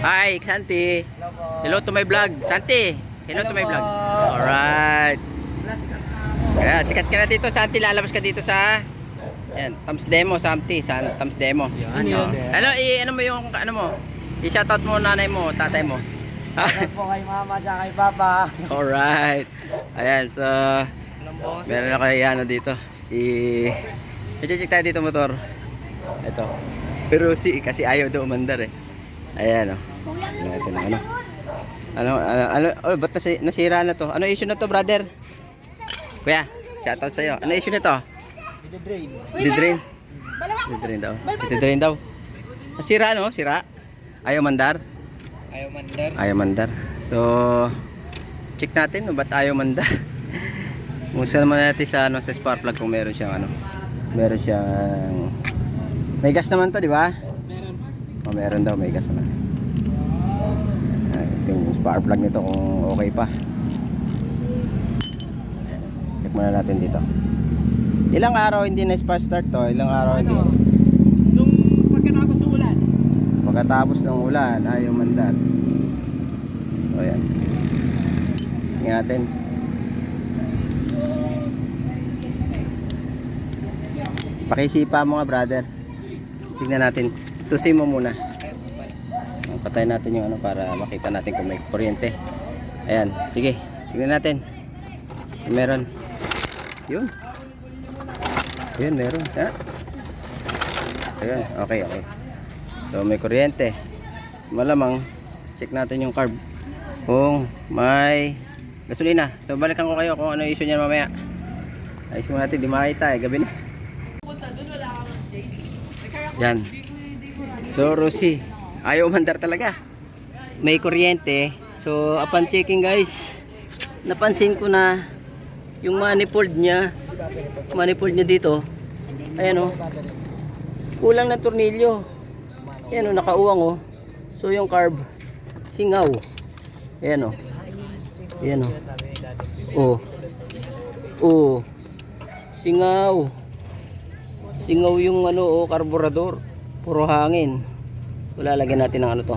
Hi, Santi. Hello to my vlog. Santi, hello, to my vlog. Alright. Kaya, sikat ka na dito, Santi. Lalabas ka dito sa... Yan, Tams Demo, Santi. San, Tams Demo. Ano yun? Ano, i, ano mo yung, ano mo? I-shoutout mo nanay mo, tatay mo. Shoutout po kay mama at kay papa. Alright. Ayan, so... Meron ako yung ano dito. Si... I-check tayo dito motor. Ito. Pero si kasi ayaw daw umandar eh. Ayan o. Ano ito na ano. Ano, ano, ano, oh, ba't nasi, nasira na to? Ano issue na to, brother? Kuya, shoutout sa'yo. Ano issue na to? Ide-drain. Didrain. Didrain daw. Didrain daw. Nasira no? Sira? Ayaw mandar? Ayaw mandar. Ayaw mandar. So, check natin no, ba't ayaw mandar? Musa naman natin sa ano sa spark plug kung meron siyang ano. Meron siyang May gas naman 'to, di ba? Meron. Oh, meron daw, may gas naman. Yung spark plug nito kung okay pa. Check muna natin dito. Ilang araw hindi na spark start to? Ilang araw hindi? Nung pagkatapos ng ulan. Pagkatapos ng ulan, ayaw mandar. O yan. Ingatin. Pakisipa mo nga brother. Tignan natin. Susi mo muna. Patay natin yung ano para makita natin kung may kuryente. Ayan. Sige. Tignan natin. Meron. Yun. Yun, meron. Ha? Ayan. Okay, okay. So may kuryente. Malamang check natin yung carb. Kung may gasolina. So balikan ko kayo kung ano issue niyan mamaya. Ayos mo natin, di makita eh, gabi na. Yan. So Rosie, ayaw umandar talaga. May kuryente. So upon checking guys, napansin ko na yung manifold niya, manifold niya dito, ayan oh, kulang ng tornilyo. Ayan o, nakauwang o. So yung carb, singaw. Ayan o. Ayan o. Oh. Oh. Singaw. Singaw yung ano o, karburador. Puro hangin. So natin ng ano to.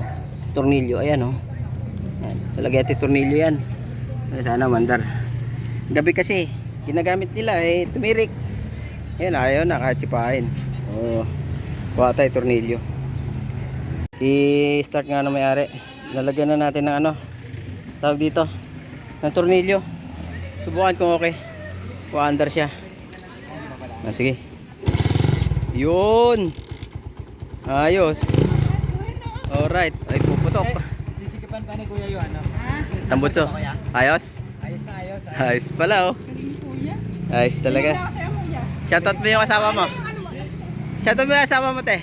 Tornilyo. Ayan o. Ayan. So lagyan natin tornilyo yan. Sana mandar. Gabi kasi, ginagamit nila eh, tumirik. Ayan, ayaw na kahit sipahin. Oh. Kuha tayo tornilyo. I-start nga na may-ari. Lalagyan na natin ng ano, tawag dito, ng tornilyo. Subukan kung okay. Kung under siya. Ah, sige. Yun. Ayos. Alright. Ay, puputok. Sisikipan pa ni Kuya yun, ano? Tambutso. Ayos. Ayos na ayos. Ayos pala oh. Ayos talaga. Shoutout mo yung asawa mo. Shoutout mo yung asawa mo, te.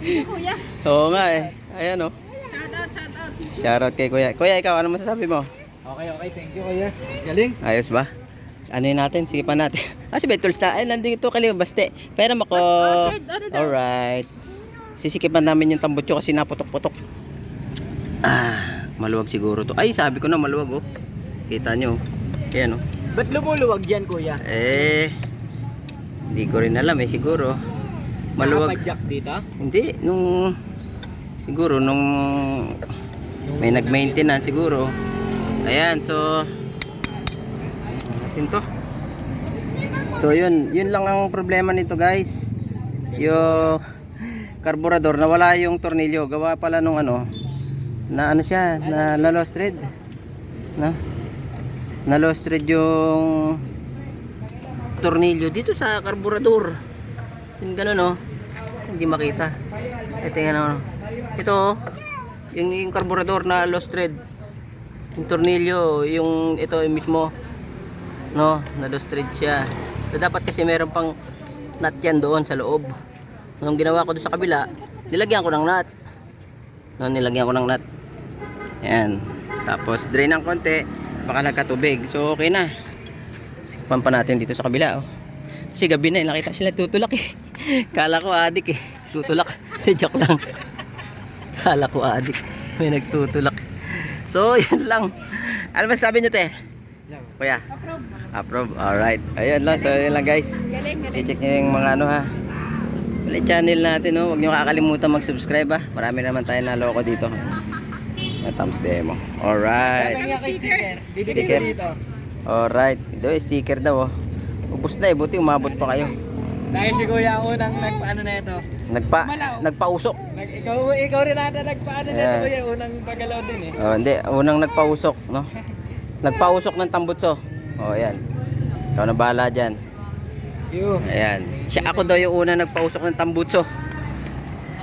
Kuya, Oo nga eh. Ayan oh. shout out, shout out. Shoutout kay kuya. Kuya, ikaw, ano masasabi mo? Okay, okay. Thank you, Kuya. Galing. Ayos ba? Ano yun natin? Sige pa natin. Ah, si Betul's na. Ay, nandito kaliwa. Baste. Pera mo ko. sir, ano? Alright. Sisikipan namin yung tambutso kasi naputok-putok. Ah, maluwag siguro to. Ay, sabi ko na maluwag oh. Kita nyo. Ayan oh. Ba't lumuluwag yan, Kuya? Eh, hindi ko rin alam eh. Siguro. Maluwag. Nakapadyak dito? Hindi, nung siguro nung may nag-maintenance siguro. Ayan, so natin to. So yun, yun lang ang problema nito guys. Yung carburetor nawala yung tornilyo. Gawa pala nung ano na ano siya, na, na lost thread. Na na lost thread yung tornilyo dito sa carburetor. Yung ganun oh. Hindi makita. Ito yung ano. Ito. Yung, yung carburetor na lost thread. Yung tornilyo, yung ito yung mismo. No, na lost thread siya. So, dapat kasi meron pang nut yan doon sa loob. Nung ginawa ko doon sa kabila, nilagyan ko ng nut. No, nilagyan ko ng nut. Yan. Tapos drain ng konti, baka nagkatubig. So okay na. Sipan pa natin dito sa kabila oh. Kasi gabi na, eh, nakita sila tutulak eh. Kala ko adik eh. Tutulak. Joke lang. Kala ko adik. May nagtutulak. So, yun lang. Ano ba sabi nyo, te? Kuya? Approve. Approve. Alright. Ayun lang. So, yun lang guys. Galing, galing. I-check nyo yung mga ano ha. Ulit channel natin, no? Huwag nyo kakalimutan mag-subscribe, ah. Marami naman tayo na loko dito. Na thumbs demo. Alright. Sticker. Sticker. Alright. Ito, eh, sticker daw, oh. Ubus na, eh. Buti umabot pa kayo. Dahil si kuya ang unang nagpaano na ito. Nagpa, nagpausok. Nag, ikaw, ikaw rin ata nagpaano na ito kuya. Unang pagalaw din eh. Oh, hindi, unang nagpausok, no? Nagpausok ng tambutso. Oh, ayan. Ikaw na bahala dyan. Yo. Ayan. Siya ako daw yung una nagpausok ng tambutso.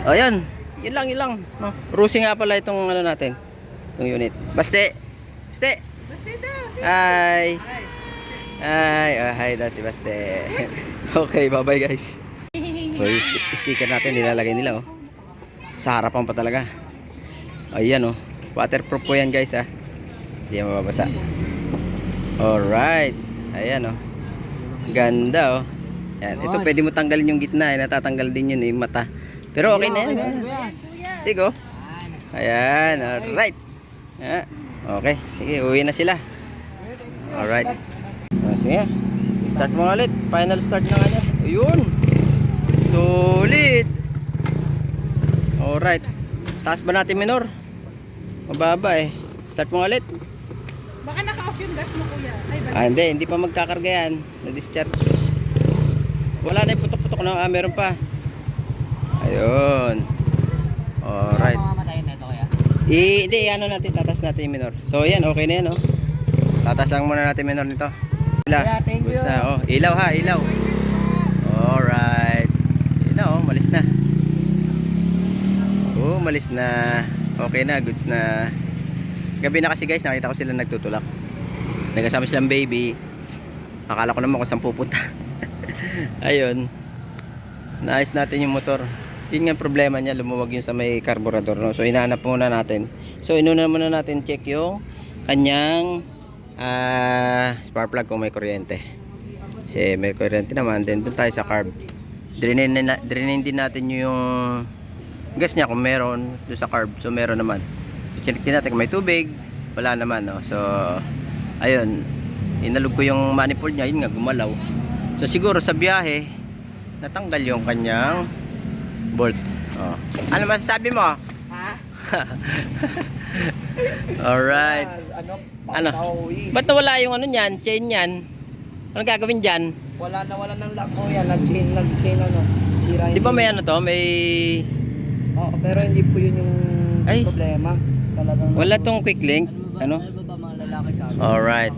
O, ayan. Yun lang, yun lang. No? Rusi nga pala itong ano natin. Itong unit. Baste! Baste! Basta daw. Hi! Hi! Oh, hi daw si Baste. okay, bye-bye guys. So, yung sticker natin nilalagay nila, oh. Sa harapan pa talaga. Ayan, oh. Waterproof po yan, guys, ha. Hindi yan mababasa. Alright. Ayan, oh. Ganda, oh. Yan. Ito, pwede mo tanggalin yung gitna, eh. Natatanggal din yun, eh, yung mata. Pero okay na yan. Oh. kuya. Stick, oh. Ayan, alright. Ah, okay, sige, uwi na sila. Alright. Ah, sige, start mo ulit. Final start na nga niya. Ayun. Solid. Alright. Taas ba natin minor? Mababa eh. Start mo ulit. Baka naka-off yung gas mo kuya. Ay? Ah, hindi. Hindi pa magkakarga yan. Na-discharge. Wala na yung putok-putok na. Ah, meron pa. Ayun. Alright. Mamamatayin na ito kuya. I, hindi, ano natin, tatas natin yung minor. So, yan, okay na yan, oh. Tatas lang muna natin minor nito. Ilaw. Yeah, thank you. Gusa, oh. Ilaw ha, ilaw. Alright. Na, oh, malis na. Oh, malis na. Okay na, goods na. Gabi na kasi guys, nakita ko sila nagtutulak. Nagkasama silang baby. Akala ko naman kung saan pupunta. Ayun. Naayos natin yung motor. Yun nga problema niya, lumuwag yun sa may carburetor. No? So, inahanap muna natin. So, inuna muna natin check yung kanyang ah, spark plug kung may kuryente. Kasi may kuryente naman. Then, doon tayo sa carb. Drainin, na, drainin din natin yung gas niya kung meron doon sa carb. So, meron naman. So, check natin kung may tubig. Wala naman. No? So, ayun. Inalog ko yung manifold niya. Yun nga, gumalaw. So, siguro sa biyahe, natanggal yung kanyang bolt. Oh. Ano masasabi mo? Ha? Alright. Ano? Ano? Ba't nawala yung ano niyan? Chain niyan? Anong gagawin dyan? Wala na wala ng lock kuya. Nag-chain, nag-chain ano. Sira Di ba may ano to? May... Oo, pero hindi po yun yung Ay. problema. Talagang Wala tong quick link? Ano? Ano ba mga lalaki sa akin? Alright.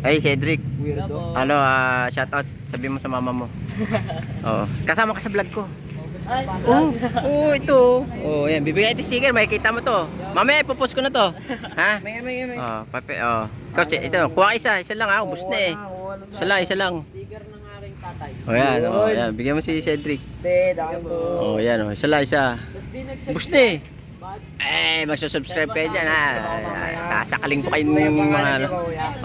Ay, Cedric. Weirdo. Ano, ah, shout out. Sabi mo sa mama mo. Oo. Kasama ka sa vlog ko. Ay, Oo, oh, ito. Oh, yan. Bibigay ito sticker. Makikita mo to. Mamaya, ipopost ko na to. Ha? may may may. Oh, pape, oh. Coach, ito. Kuha ka isa. Isa lang ha. Ubus na eh. Isa lang, isa lang. Sticker ng aking tatay. Oh, yan. Oh, Yun. yan. Bigyan mo si Cedric. Say, dami po. Oh, yan. Oh. Isa lang, isa. Tapos di Ubus na eh. Eh, magsusubscribe kayo dyan ha. Sasakaling ko kayo ng mga ano.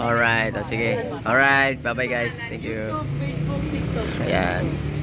Alright. Oh, sige. Alright. Bye-bye guys. Thank you. Ayan.